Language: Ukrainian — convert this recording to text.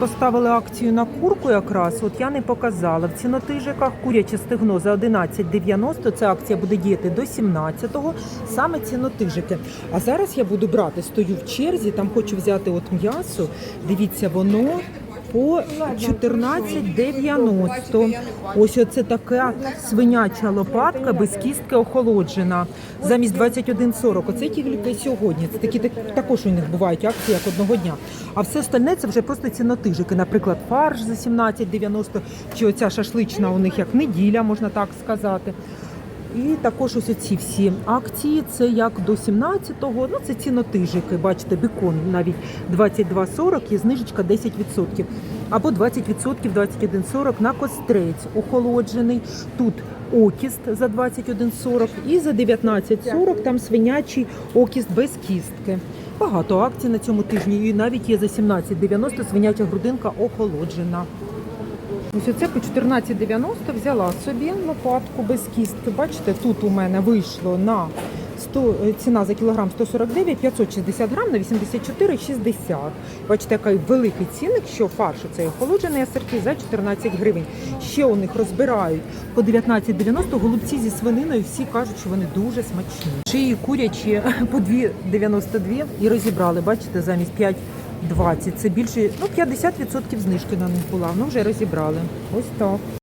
Поставили акцію на курку якраз, от я не показала. В цінотижиках куряче стегно за 11,90. Ця акція буде діяти до 17-го, саме цінотижики. А зараз я буду брати, стою в черзі, там хочу взяти от м'ясо. Дивіться, воно по 14,90. Ось оце така свиняча лопатка без кістки охолоджена. Замість 21,40. Оце тільки сьогодні. Це такі також у них бувають акції як одного дня. А все остальне це вже просто цінотижики. Наприклад, фарш за 17,90, чи оця шашлична у них як неділя, можна так сказати. І також ось оці всі акції, це як до 17-го, ну це цінотижики. Бачите, бекон навіть 22,40 і знижечка 10%. Або 20% 21,40 на кострець охолоджений. Тут окіст за 21,40 і за 19,40 там свинячий окіст без кістки. Багато акцій на цьому тижні. І навіть є за 17,90 свиняча грудинка охолоджена. Ось оце по 14,90 взяла собі лопатку без кістки. Бачите, тут у мене вийшло на 100, е, ціна за кілограм 149, 560 грам на 84,60. Бачите, який великий цінник, що фарш це охолоджений асорті за 14 гривень. Ще у них розбирають по 19,90 голубці зі свининою. Всі кажуть, що вони дуже смачні. Шиї курячі по 2,92 і розібрали. Бачите, замість 5 20. Це більше ну 50% знижки на них була. Ну вже розібрали. Ось так.